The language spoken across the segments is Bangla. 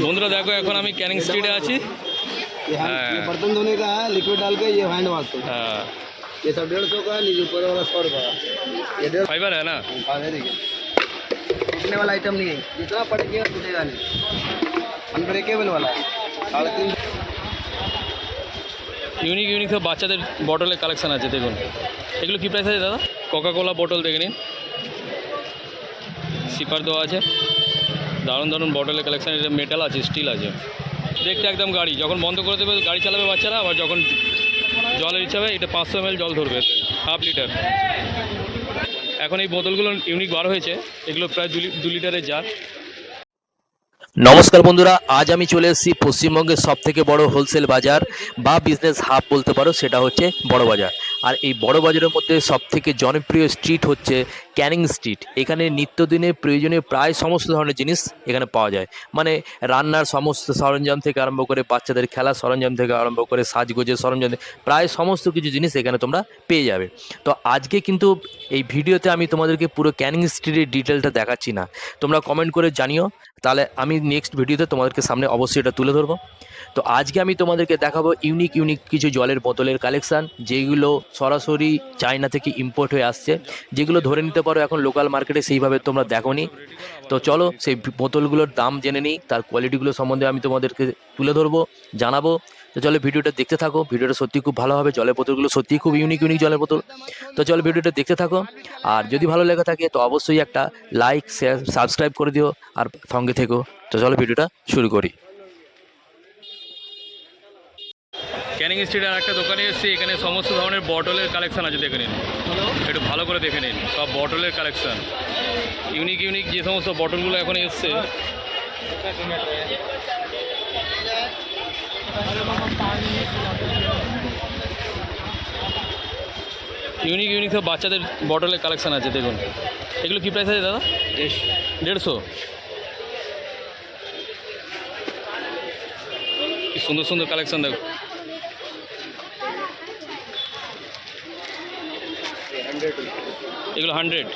বন্ধুরা দেখো এখন আমি ক্যানিং স্ট্রিটে আছি ये हैंड हाँ। ये बर्तन धोने का है लिक्विड डाल के ये हैंड वॉश का হ্যাঁ ये सब डेढ़ सौ का है नीचे ऊपर वाला सौ रुपये का ये डेढ़ ফাইবার হ্যাঁ না हाँ, ये देखिए टूटने वाला आइटम नहीं है जितना पड़ेगा टूटेगा नहीं अनब्रेकेबल वाला है साढ़े तीन ইউনিক ইউনিক সব বাচ্চাদের বটলের কালেকশন আছে দেখুন এগুলো কী প্রাইস আছে দাদা কোকা কোলা বোতল দেখে নিন সিপার দেওয়া আছে দারুণ দারুণ বটলের কালেকশান এটা মেটাল আছে স্টিল আছে। দেখতে একদম গাড়ি, যখন বন্ধ করে দেবে, গাড়ি চালাবে বাচ্চারা, আবার যখন জলের ইচ্ছা হবে, এটা পাঁচশো এম জল ধরবে হাফ লিটার এখন এই বোতলগুলো ইউনিক বার হয়েছে, এগুলো প্রায় দু লিটারের জার নমস্কার বন্ধুরা, আজ আমি চলে এসেছি পশ্চিমবঙ্গের সব থেকে বড় হোলসেল বাজার, বা বিজনেস হাব বলতে পারো, সেটা হচ্ছে বড় বাজার। আর এই বড় বাজারের মধ্যে সব থেকে জনপ্রিয় স্ট্রিট হচ্ছে ক্যানিং স্ট্রিট। এখানে নিত্যদিনে প্রয়োজনীয় প্রায় সমস্ত ধরনের জিনিস এখানে পাওয়া যায়। মানে রান্নার সমস্ত সরঞ্জাম থেকে আরম্ভ করে বাচ্চাদের খেলার সরঞ্জাম থেকে আরম্ভ করে সাজগোজের সরঞ্জাম প্রায় সমস্ত কিছু জিনিস এখানে তোমরা পেয়ে যাবে। তো আজকে কিন্তু এই ভিডিওতে আমি তোমাদেরকে পুরো ক্যানিং স্ট্রিটের ডিটেলটা দেখাচ্ছি না। তোমরা কমেন্ট করে জানিও। তাহলে আমি নেক্সট ভিডিওতে তোমাদেরকে সামনে অবশ্যই এটা তুলে ধরবো। তো আজকে আমি তোমাদেরকে দেখাবো ইউনিক ইউনিক কিছু জলের বোতলের কালেকশান যেগুলো সরাসরি চায়না থেকে ইম্পোর্ট হয়ে আসছে। যেগুলো ধরে নিতে পারো এখন লোকাল মার্কেটে সেইভাবে তোমরা দেখোনি। তো চলো সেই বোতলগুলোর দাম জেনে নিই, তার কোয়ালিটিগুলো সম্বন্ধে আমি তোমাদেরকে তুলে ধরবো, জানাব। তো চলো ভিডিওটা দেখতে থাকো, ভিডিওটা সত্যি খুব ভালো হবে, জলের বোতলগুলো সত্যি খুব ইউনিক ইউনিক জলের বোতল। তো চলো ভিডিওটা দেখতে থাকো, আর যদি ভালো লেগে থাকে তো অবশ্যই একটা লাইক শেয়ার সাবস্ক্রাইব করে দিও, আর সঙ্গে থেকো। তো চলো ভিডিওটা শুরু করি। ক্যানিং স্ট্রিটের একটা দোকানে এসেছি এখানে সমস্ত ধরনের বটলের কালেকশন আছে দেখে নিন। একটু ভালো করে দেখে নিন সব বটলের কালেকশন ইউনিক ইউনিক যে সমস্ত বটলগুলো এখন এসছে। ইউনিক ইউনিক সব বাচ্চাদের বটলের কালেকশন আছে দেখুন। এগুলো কী প্রাইস আছে দাদা? দেড়শো। কি সুন্দর সুন্দর কালেকশন দেখো। এগুলো হান্ড্রেড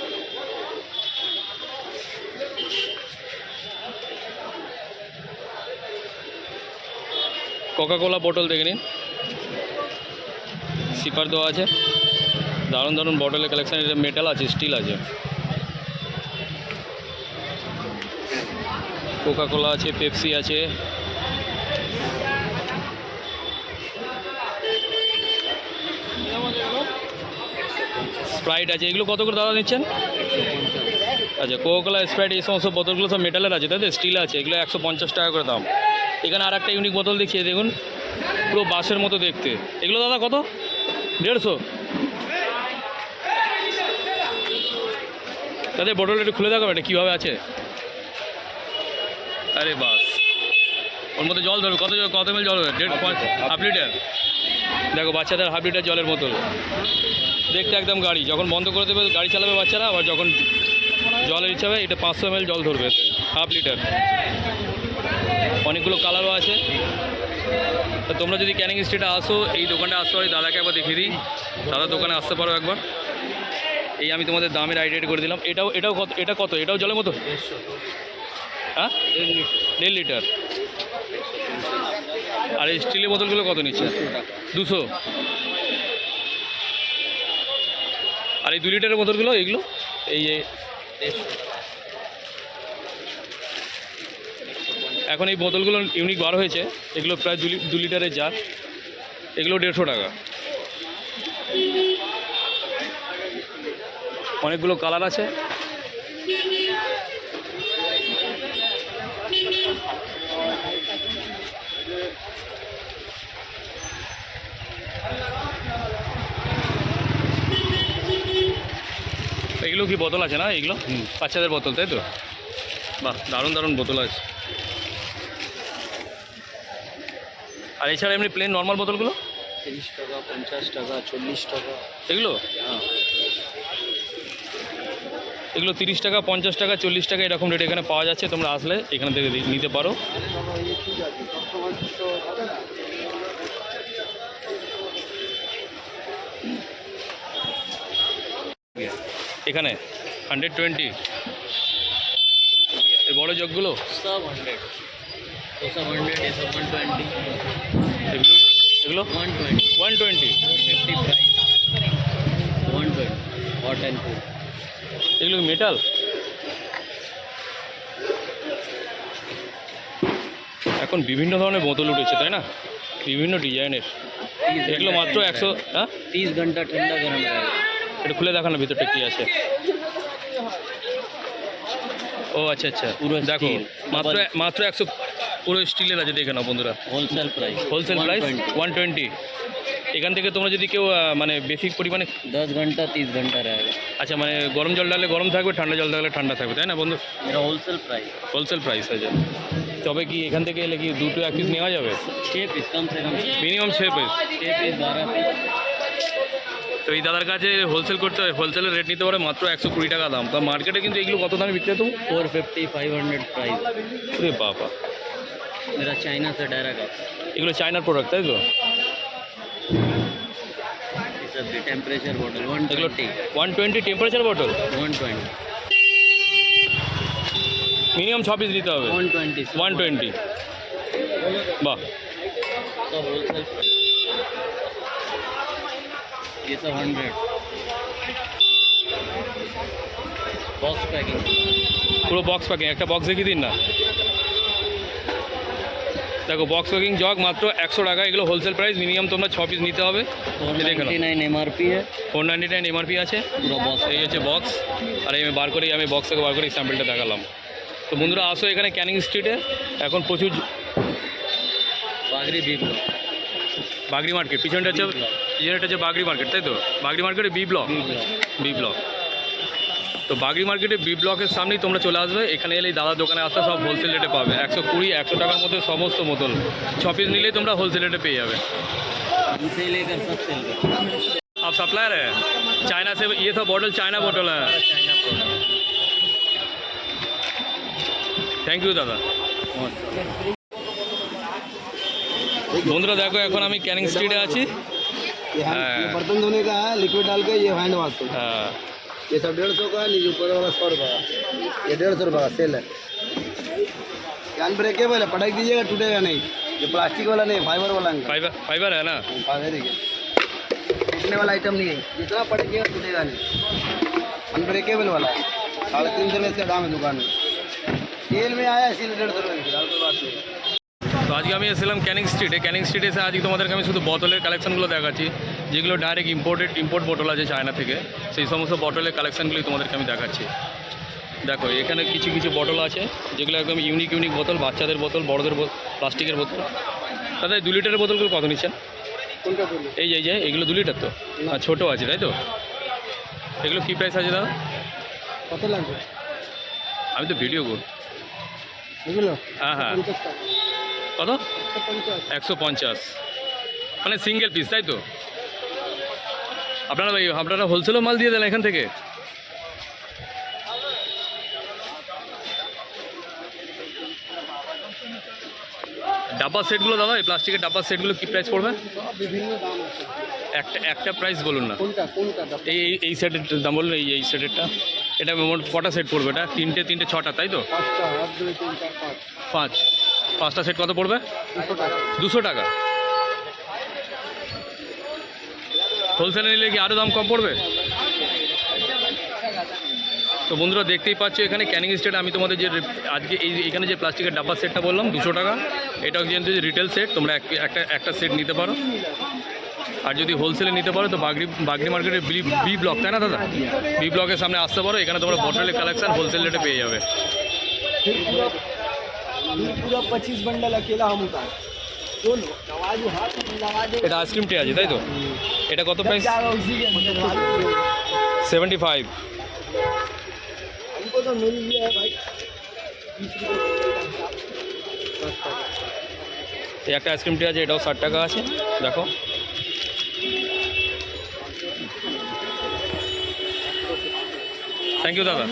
কোকা কোলা বোতল দেখে নিন। সিপার দেওয়া আছে। দারুণ দারুণ বটলের কালেকশন এটা মেটাল আছে স্টিল আছে। কোকা কোলা আছে পেপসি আছে। স্প্রাইট আছে। এগুলো কত করে দাদা নিচ্ছেন? আচ্ছা কোকোলা স্প্রাইট এই সমস্ত বোতলগুলো সব মেটালের আছে, তাই তো? স্টিল আছে, এগুলো একশো পঞ্চাশ টাকা করে দাম। এখানে আর একটা ইউনিক বোতল দেখিয়ে দেখুন। পুরো বাসের মতো দেখতে। এগুলো দাদা কত? দেড়শো? তাদের বোতলটা একটু খুলে দেখো এটা কীভাবে আছে। আরে বাস। ওর মধ্যে জল ধরবে। কত জল কত মিল জল হবে? দেড় হাফ লিটার দেখো বাচ্চাদের হাফ লিটার জলের বোতল। দেখতে একদম গাড়ি। যখন বন্ধ করে দেবে গাড়ি চালাবে বাচ্চারা আবার যখন জলের ইচ্ছা হবে এটা পাঁচশো এম জল ধরবে। হাফ লিটার অনেকগুলো কালারও আছে। তো তোমরা যদি ক্যানিং স্ট্রিটে আসো এই দোকানটা আসতে পারি দাদাকে একবার দেখিয়ে দিই। দাদা দোকানে আসতে পারো একবার। এই আমি তোমাদের দামের আইডিয়া করে দিলাম। এটাও এটাও কত এটা কত? এটাও জলের মতো? হ্যাঁ? দেড় লিটার আর এই স্টিলের বোতলগুলো কত নিচ্ছে? দুশো আর এই দু লিটারের বোতলগুলো এইগুলো এই যে এখন এই বোতলগুলো ইউনিক বার হয়েছে। এগুলো প্রায় দু লিটারের জার। এগুলো দেড়শো টাকা। অনেকগুলো কালার আছে। এগুলো কি বোতল আছে না এগুলো? বাচ্চাদের বোতল তাই তো? বাহ দারুণ দারুণ বোতল আছে। আর এছাড়া এমনি প্লেন নর্মাল বোতলগুলো? তিরিশ টাকা পঞ্চাশ টাকা চল্লিশ টাকা। এগুলো? এগুলো তিরিশ টাকা পঞ্চাশ টাকা চল্লিশ টাকা এরকম রেট এখানে পাওয়া যাচ্ছে। তোমরা আসলে এখান থেকে নিতে পারো। এখানে হান্ড্রেড টোয়েন্টি এই বড়ো জগগুলো? সব এগুলো? One twenty one twenty fifty one twenty এগুলো মেটাল এখন বিভিন্ন ধরনের বোতল উঠেছে তাই না? বিভিন্ন ডিজাইনের। এগুলো মাত্র একশো হ্যাঁ? তিরিশ ঘণ্টা ঠান্ডা গরম। এটা খুলে দেখানো ভিতরটা কি আছে? ও আচ্ছা আচ্ছা। পুরো দেখো মাত্র মাত্র একশো পুরো স্টিলের আছে দেখে নাও বন্ধুরা। Wholesale price wholesale price one twenty এখান থেকে তোমরা যদি কেউ মানে বেশি পরিমাণে দশ ঘণ্টা তিরিশ ঘণ্টা আচ্ছা মানে গরম জল ডালে গরম থাকবে ঠান্ডা জল ডালে ঠান্ডা থাকবে তাই না বন্ধু? হোলসেল প্রাইস হোলসেল প্রাইস আছে তবে কি এখান থেকে এলে কি দুটো এক পিস নেওয়া যাবে? পিস মিনিমাম ছ পিস পিস বারো পিস তো এই দাদার কাছে হোলসেল করতে হয়। হোলসেলের রেট নিতে পারে মাত্র একশো কুড়ি টাকা দাম। তা মার্কেটে কিন্তু এগুলো কত দামে বিক্রি হতো four fifty five hundred price ওরে বাবা। এটা চাইনা সে ডাইরেক্ট এগুলো চায়নার প্রোডাক্ট তাই তো? Temperature bottle one twenty one twenty temperature bottle one twenty minimum ছ পিস দিতে হবে। ওয়ান টোয়েন্টি ওয়ান টোয়েন্টি বাহ। ये सब हंड्रेड बॉक्स पैकिंग পুরো বক্স প্যাকিং একটা বক্স দেখিয়ে দিন না দেখো বক্স প্যাকিং জগ মাত্র একশো টাকা এগুলো হোলসেল প্রাইস মিনিমাম তোমরা ছ পিস নিতে হবে फोर ये देखो ना। Ninety nine M R P है ফোর নাইনটি নাইন এমআরপি আছে पूरा बॉक्स এই হচ্ছে বক্স আর এই আমি বার করেই আমি বক্স থেকে বার করে স্যাম্পলটা দেখালাম তো বন্ধুরা আসো এখানে ক্যানিং স্ট্রিটে এখন প্রচুর बागरी भी ब्लॉक বাগরি মার্কেট পিছনটা হচ্ছে পিছনটা হচ্ছে বাগরি মার্কেট তাই তো বাগরি মার্কেটে B block B block B block তো বাগরি মার্কেটে বি ব্লকের সামনেই তোমরা চলে আসবে এখানে এলেই দাদার দোকানে আসতে সব হোলসেল রেটে পাবে একশো কুড়ি একশো টাকার মধ্যে সমস্ত বোতল ছ পিস নিলেই তোমরা হোলসেল রেটে পেয়ে যাবে इसे लेकर सब सेल करते आप सप्लायर है चाइना से ये सब बॉटल चाइना बॉटल है चाइना प्रोडक्ट থ্যাংক ইউ দাদা বন্ধুরা দেখো এখন আমি ক্যানিং স্ট্রিটে আছি ये हाँ। ये बर्तन धोने का है लिक्विड डाल के ये हैंड वॉश का ये सब डेढ़ सौ का है नीचे ऊपर वाला सौ रुपये का। ये डेढ़ सौ रुपये का सेल है। अनब्रेकेबल है पटक दीजिएगा टूटेगा नहीं। ये प्लास्टिक वाला नहीं फाइबर वाला नहीं। फाइबर फाइबर है ना? फाइबर देखिए टूटने वाला आइटम नहीं है। जितना पटकिएगा टूटेगा नहीं। अनब्रेकेबल वाला है। साढ़े तीन सौ रुपये इसका दाम है दुकान में सेल में आया इसीलिए डेढ़ सौ रुपये की बात नहीं। है। তো আজকে আমি এসেছিলাম ক্যানিং স্ট্রিটে ক্যানিং স্ট্রিটে এসে আজকে তোমাদেরকে আমি শুধু বোতলের কালেকশনগুলো দেখাচ্ছি। যেগুলো ডাইরেক্ট ইম্পোর্টেড ইম্পোর্ট বোতল আছে চায়না থেকে। সেই সমস্ত বটলের কালেকশনগুলি তোমাদেরকে আমি দেখাচ্ছি। দেখো এখানে কিছু কিছু বটল আছে যেগুলো একদম ইউনিক ইউনিক বোতল বাচ্চাদের বোতল বড়দের প্লাস্টিকের বোতল দাদা এই দু লিটারের বোতলগুলো কত নিচ্ছেন? এই যে এই যে এগুলো দু লিটার তো? আর ছোটো আছে তাই তো? এগুলো কী প্রাইস আছে দাদা? কত লাগবে? আমি তো ভিডিও করি এগুলো? হ্যাঁ হ্যাঁ। কত? একশো পঞ্চাশ। মানে সিঙ্গেল পিস তাই তো? আপনারা ভাই আপনারা হোলসেলও মাল দিয়ে দেন এখান থেকে? ডাব্বা সেটগুলো দাদা এই প্লাস্টিকের ডাব্বা সেটগুলো কী প্রাইস পড়বে? একটা একটা প্রাইস বলুন না। এই এই- সেটের দাম বলুন এই এই সেটেরটা। এটা মোট কটা সেট পড়বে? এটা তিনটে তিনটে ছটা তাই তো? পাঁচ। পাঁচটা সেট কত পড়বে? দুশো টাকা। হোলসেলে নিলে কি আরও দাম কম পড়বে? তো বন্ধুরা, দেখতেই পাচ্ছ, এখানে ক্যানিং স্টেট, আমি তোমাদের যে আজকে এই এখানে যে প্লাস্টিকের ডাব্বা সেটটা বললাম, দুশো টাকা। এটাও কিন্তু রিটেল সেট তোমরা এক- একটা একটা সেট নিতে পারো। আর যদি হোলসেলে নিতে পারো, তো বাগরি বাগরি মার্কেটের বি বি ব্লক, তাই না দাদা? বি ব্লকের সামনে আসতে পারো, এখানে তোমরা বটলের কালেকশন হোলসেল রেটে পেয়ে যাবে। पूरा पच्चीस बंडल अकेला हम उतार दोनों नवाजू हाथ में नवाजे এটা আইসক্রিম টে আছে তাই তো এটা কত প্রাইস क्या उसी के अंदर সেভেন্টি ফাইভ हमको तो मिल गया है भाई बीस এই একটা আইসক্রিম টে আছে এটাও ষাট টাকা আছে দেখো থ্যাংক ইউ দাদা